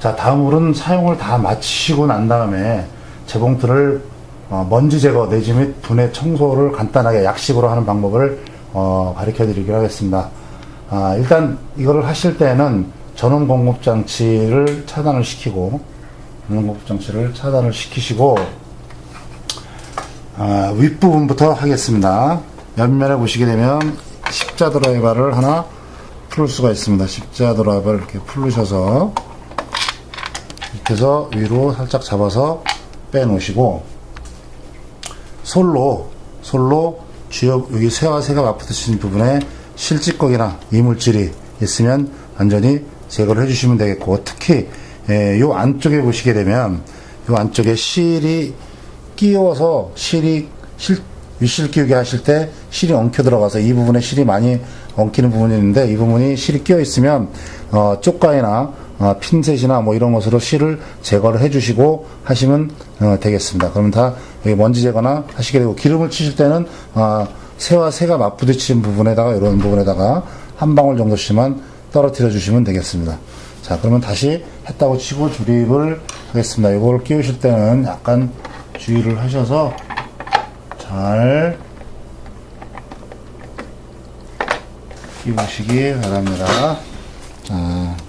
자, 다음으로는 사용을 다 마치시고 난 다음에 재봉틀을 어, 먼지 제거 내지 및 분해 청소를 간단하게 약식으로 하는 방법을 어, 가르쳐 드리기로 하겠습니다. 아, 일단 이거를 하실 때는 전원 공급 장치를 차단을 시키고 전원 공급 장치를 차단을 시키시고 아, 윗부분부터 하겠습니다. 옆면에 보시게 되면 십자 드라이버를 하나 풀 수가 있습니다. 십자 드라이버를 이렇게 풀으셔서 해서 위로 살짝 잡아서 빼놓으시고 솔로 솔로 주요 여기 새와 새가 맞붙으신 부분에 실직곡이나 이물질이 있으면 완전히 제거를 해주시면 되겠고 특히 예, 요 안쪽에 보시게 되면 요 안쪽에 실이 끼워서 실이 실 윗실 끼우게 하실 때 실이 엉켜 들어가서 이 부분에 실이 많이 엉키는 부분이 있는데 이 부분이 실이 끼어 있으면 어, 쪽가이나 어, 핀셋이나 뭐 이런 것으로 실을 제거를 해주시고 하시면 어, 되겠습니다. 그러면 다 여기 먼지 제거나 하시게 되고 기름을 치실 때는 어, 새와 새가 맞부딪힌 부분에다가 이런 부분에다가 한 방울 정도씩만 떨어뜨려 주시면 되겠습니다. 자 그러면 다시 했다고 치고 조립을 하겠습니다. 이걸 끼우실 때는 약간 주의를 하셔서 잘 끼우시기 바랍니다. 자.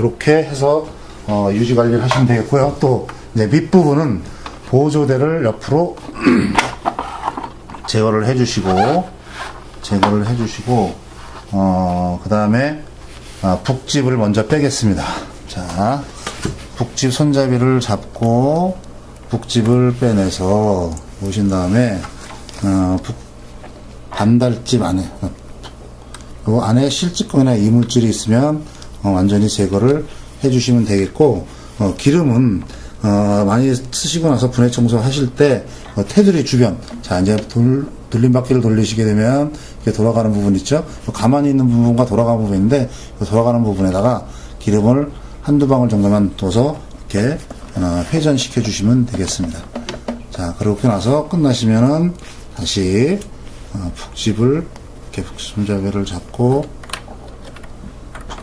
이렇게 해서 어, 유지 관리를 하시면 되겠고요. 또 이제 밑부분은 보조대를 옆으로 제거를 해주시고 제거를 해주시고 어, 그 다음에 아, 북집을 먼저 빼겠습니다. 자, 북집 손잡이를 잡고 북집을 빼내서 오신 다음에 어, 북 반달집 안에 요 안에 실직거나 이물질이 있으면 어, 완전히 제거를 해주시면 되겠고 어, 기름은 어, 많이 쓰시고 나서 분해 청소 하실 때 어, 테두리 주변 자 이제 돌, 돌림 바퀴를 돌리시게 되면 이렇게 돌아가는 부분 있죠? 가만히 있는 부분과 돌아가는 부분인데 그 돌아가는 부분에다가 기름을 한두 방울 정도만 둬서 이렇게 어, 회전시켜 주시면 되겠습니다. 자 그렇게 나서 끝나시면은 다시 어, 북집을 이렇게 손잡이를 잡고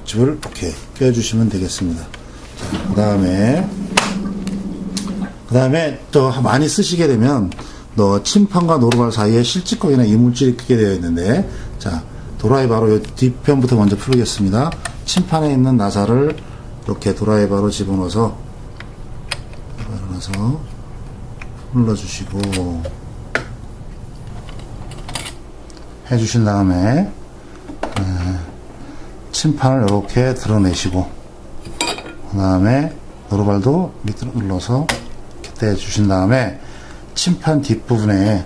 북집을 이렇게 껴주시면 되겠습니다. 그 다음에 그 다음에 또 많이 쓰시게 되면 너 침판과 노루발 사이에 실직거리나 이물질이 크게 되어 있는데 자 도라이바로 요 뒷편부터 먼저 풀겠습니다. 침판에 있는 나사를 이렇게 도라이바로 집어넣어서 집어넣어서 눌러주시고 해주신 다음에 침판을 이렇게 드러내시고 그 다음에 노루발도 밑으로 눌러서 이렇게 떼주신 다음에 침판 뒷부분에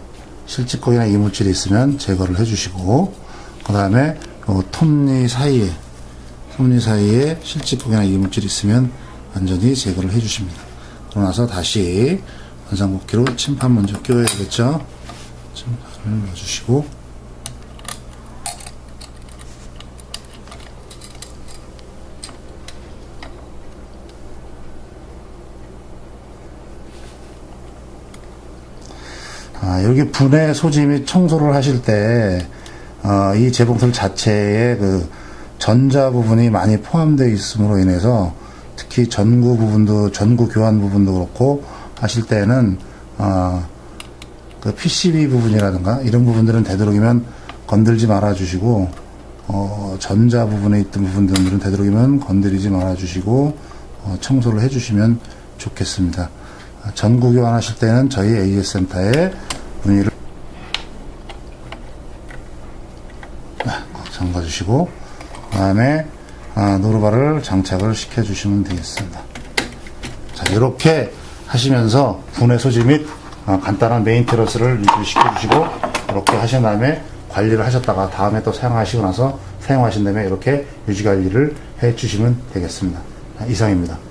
실직거리나 이물질이 있으면 제거를 해주시고 그 다음에 톱니 사이에 톱니 사이에 실직거리나 이물질이 있으면 완전히 제거를 해주십니다. 그러고 나서 다시 원상복귀로 침판 먼저 끼워야 되겠죠. 침판을 넣어주시고 아, 여기 분해 소지 및 청소를 하실 때, 어, 이 재봉틀 자체에 그 전자 부분이 많이 포함되어 있음으로 인해서 특히 전구 부분도, 전구 교환 부분도 그렇고 하실 때는, 어, 그 PCB 부분이라든가 이런 부분들은 되도록이면 건들지 말아 주시고, 어, 전자 부분에 있던 부분들은 되도록이면 건드리지 말아 주시고, 어, 청소를 해 주시면 좋겠습니다. 전구 교환하실 때는 저희 AS 센터에 문의를 꽉 잠가 주시고 그 다음에 아, 노루바를 장착을 시켜 주시면 되겠습니다. 자 이렇게 하시면서 분해 소지 및 아, 간단한 메인 테러스를 유지시켜 주시고 이렇게 하신 다음에 관리를 하셨다가 다음에 또 사용하시고 나서 사용하신 다음에 이렇게 유지 관리를 해 주시면 되겠습니다. 이상입니다